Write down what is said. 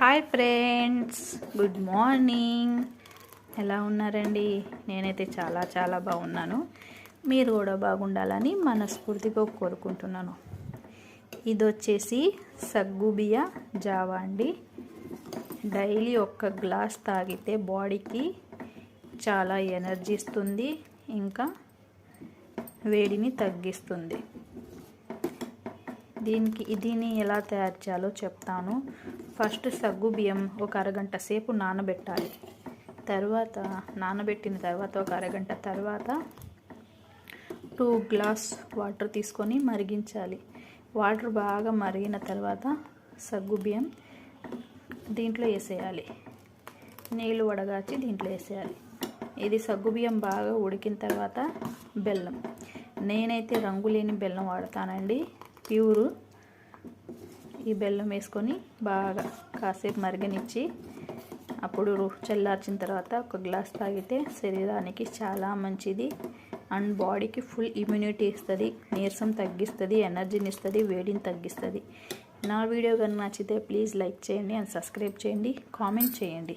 Hi friends good morning ఎలా ఉన్నారండి? నేనైతే చాలా చాలా బాగున్నాను. మీరు కూడా బాగుండాలని మనస్ఫూర్తిగా కోరుకుంటున్నాను. ఇది వచ్చేసి సగ్గుబియ్య జావా అండి. డైలీ ఒక్క గ్లాస్ తాగితే బాడీకి చాలా ఎనర్జీ ఇస్తుంది. ఇంకా వేడిని తగ్గిస్తుంది. దీనికి దీన్ని ఎలా తయారు చేయాలో చెప్తాను. ఫస్ట్ సగ్గు బియ్యం ఒక అరగంట సేపు నానబెట్టాలి. తర్వాత నానబెట్టిన తర్వాత ఒక అరగంట తర్వాత టూ గ్లాస్ వాటర్ తీసుకొని మరిగించాలి. వాటర్ బాగా మరిగిన తర్వాత సగ్గు బియ్యం దీంట్లో వేసేయాలి. నీళ్ళు వడగాచి దీంట్లో వేసేయాలి. ఇది సగ్గుబియ్యం బాగా ఉడికిన తర్వాత బెల్లం. నేనైతే రంగు లేని బెల్లం వాడతానండి. ప్యూరు ఈ బెల్లం వేసుకొని బాగా కాసేపు మరగనిచ్చి అప్పుడు చల్లార్చిన తర్వాత ఒక గ్లాస్ తాగితే శరీరానికి చాలా మంచిది. అండ్ బాడీకి ఫుల్ ఇమ్యూనిటీ ఇస్తుంది నీరసం తగ్గిస్తుంది ఎనర్జీని ఇస్తుంది వేడిని తగ్గిస్తుంది. నా వీడియో కానీ నచ్చితే ప్లీజ్ లైక్ చేయండి అండ్ సబ్స్క్రైబ్ చేయండి కామెంట్ చేయండి.